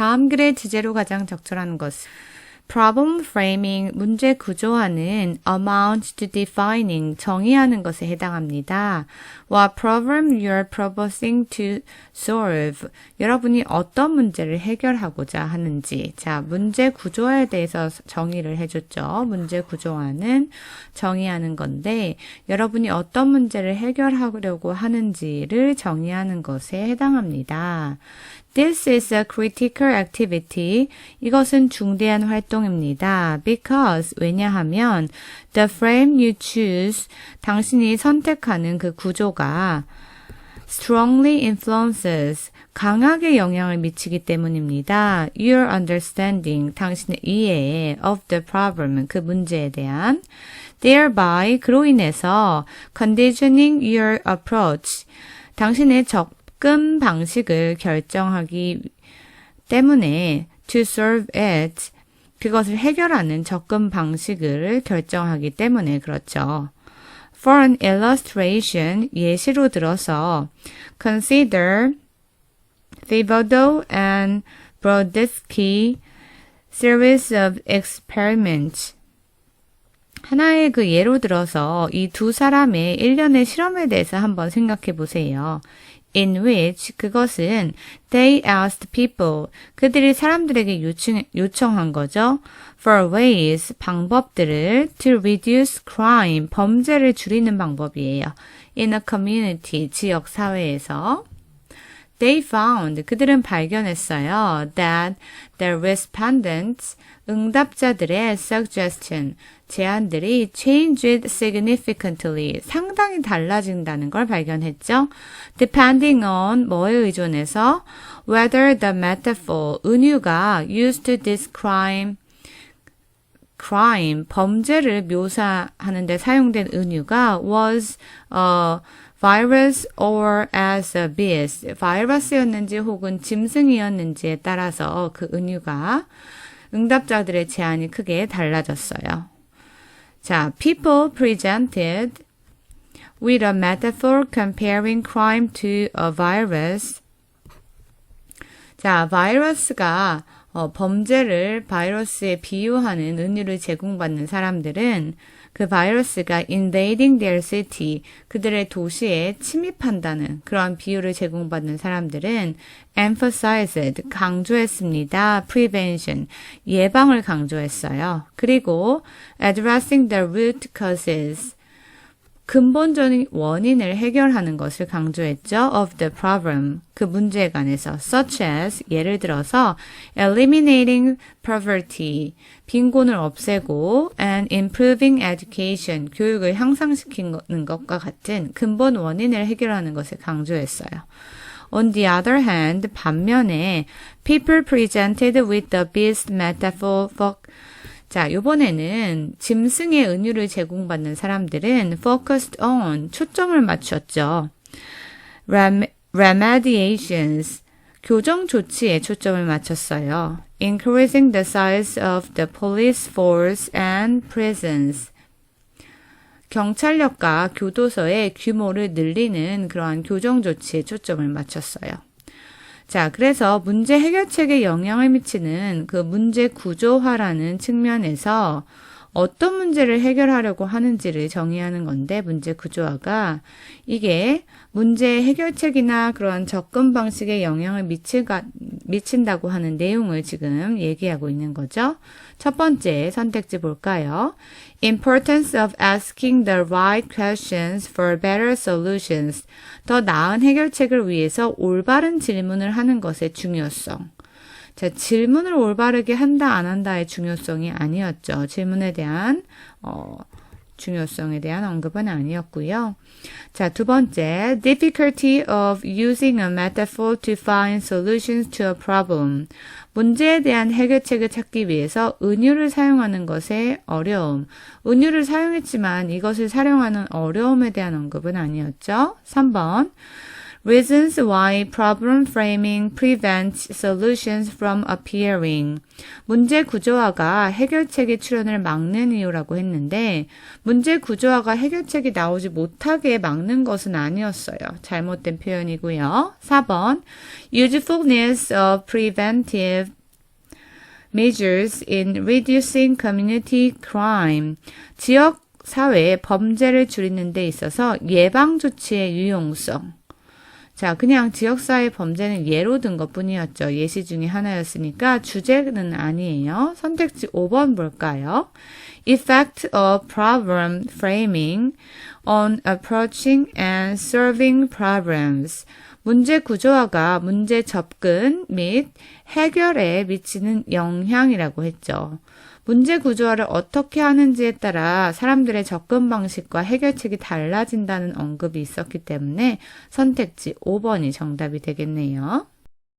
다음 글의 주제로 가장 적절한 것은 problem framing, 문제 구조화는 amount to defining, 정의하는 것에 해당합니다. What problem you're proposing to solve, 여러분이 어떤 문제를 해결하고자 하는지. 자, 문제 구조화에 대해서 정의를 해줬죠. 문제 구조화는 정의하는 건데, 여러분이 어떤 문제를 해결하려고 하는지를 정의하는 것에 해당합니다. This is a critical activity. 이것은 중대한 활동입니다. Because 왜냐하면 the frame you choose 당신이 선택하는 그 구조가 strongly influences 강하게 영향을 미치기 때문입니다. Your understanding 당신의 이해에 of the problem 그 문제에 대한 thereby 그로 인해서 conditioning your approach 당신의 적 접근 방식을 결정하기 때문에 to solve it 그것을 해결하는 접근 방식을 결정하기 때문에 그렇죠. For an illustration 예시로 들어서 consider Thibodeau and Brodsky series of experiments 하나의 그 예로 들어서 이 두 사람의 일련의 실험에 대해서 한번 생각해 보세요. in which 그것은 they asked people 그들이 사람들에게 요청, 요청한 거죠. for ways 방법들을 to reduce crime 범죄를 줄이는 방법이에요. in a community 지역 사회에서 They found 그들은 발견했어요 that the respondents 응답자들의 suggestion 제안들이 changed significantly 상당히 달라진다는 걸 발견했죠. depending on 뭐에 의존해서 whether the metaphor 은유가 used to describe crime 범죄를 묘사하는 데 사용된 은유가 was a virus or as a beast 바이러스였는지 혹은 짐승이었는지에 따라서 그 은유가 응답자들의 제안이 크게 달라졌어요. 자, people presented with a metaphor comparing crime to a virus. 자, 바이러스가 어, 범죄를 바이러스에 비유하는 은유를 제공받는 사람들은 그 바이러스가 invading their city, 그들의 도시에 침입한다는 그런 비유를 제공받는 사람들은 emphasized, 강조했습니다. prevention, 예방을 강조했어요. 그리고 addressing the root causes, 근본적인 원인을 해결하는 것을 강조했죠. of the problem. 그 문제에 관해서. such as 예를 들어서 eliminating poverty. 빈곤을 없애고 and improving education. 교육을 향상시키는 것과 같은 근본 원인을 해결하는 것을 강조했어요. On the other hand, 반면에 people presented with the beast metaphor 자, 요번에는 짐승의 은유를 제공받는 사람들은 focused on 초점을 맞췄죠. Rem, remediations 교정 조치에 초점을 맞췄어요. Increasing the size of the police force and prisons. 경찰력과 교도소의 규모를 늘리는 그러한 교정 조치에 초점을 맞췄어요. 자, 그래서 문제 해결책에 영향을 미치는 그 문제 구조화라는 측면에서 어떤 문제를 해결하려고 하는지를 정의하는 건데 문제 구조화가 이게 문제 해결책이나 그런 접근 방식에 영향을 미치가, 미친다고 하는 내용을 지금 얘기하고 있는 거죠. 첫 번째 선택지 볼까요? Importance of asking the right questions for better solutions. 더 나은 해결책을 위해서 올바른 질문을 하는 것의 중요성. 자, 질문을 올바르게 한다, 안 한다의 중요성이 아니었죠. 질문에 대한, 어, 중요성에 대한 언급은 아니었고요. 자, 두 번째, difficulty of using a metaphor to find solutions to a problem. 문제에 대한 해결책을 찾기 위해서 은유를 사용하는 것의 어려움. 은유를 사용했지만 이것을 사용하는 어려움에 대한 언급은 아니었죠. 3번, Reasons why problem framing prevents solutions from appearing. 문제 구조화가 해결책의 출현을 막는 이유라고 했는데, 문제 구조화가 해결책이 나오지 못하게 막는 것은 아니었어요. 잘못된 표현이고요. 4번. Usefulness of preventive measures in reducing community crime. 지역 사회의 범죄를 줄이는 데 있어서 예방 조치의 유용성. 자, 그냥 지역사회 범죄는 예로 든 것 뿐이었죠. 예시 중에 하나였으니까 주제는 아니에요. 선택지 5번 볼까요? Effect of problem framing on approaching and solving problems. 문제 구조화가 문제 접근 및 해결에 미치는 영향이라고 했죠. 문제 구조화를 어떻게 하는지에 따라 사람들의 접근 방식과 해결책이 달라진다는 언급이 있었기 때문에 선택지 5번이 정답이 되겠네요.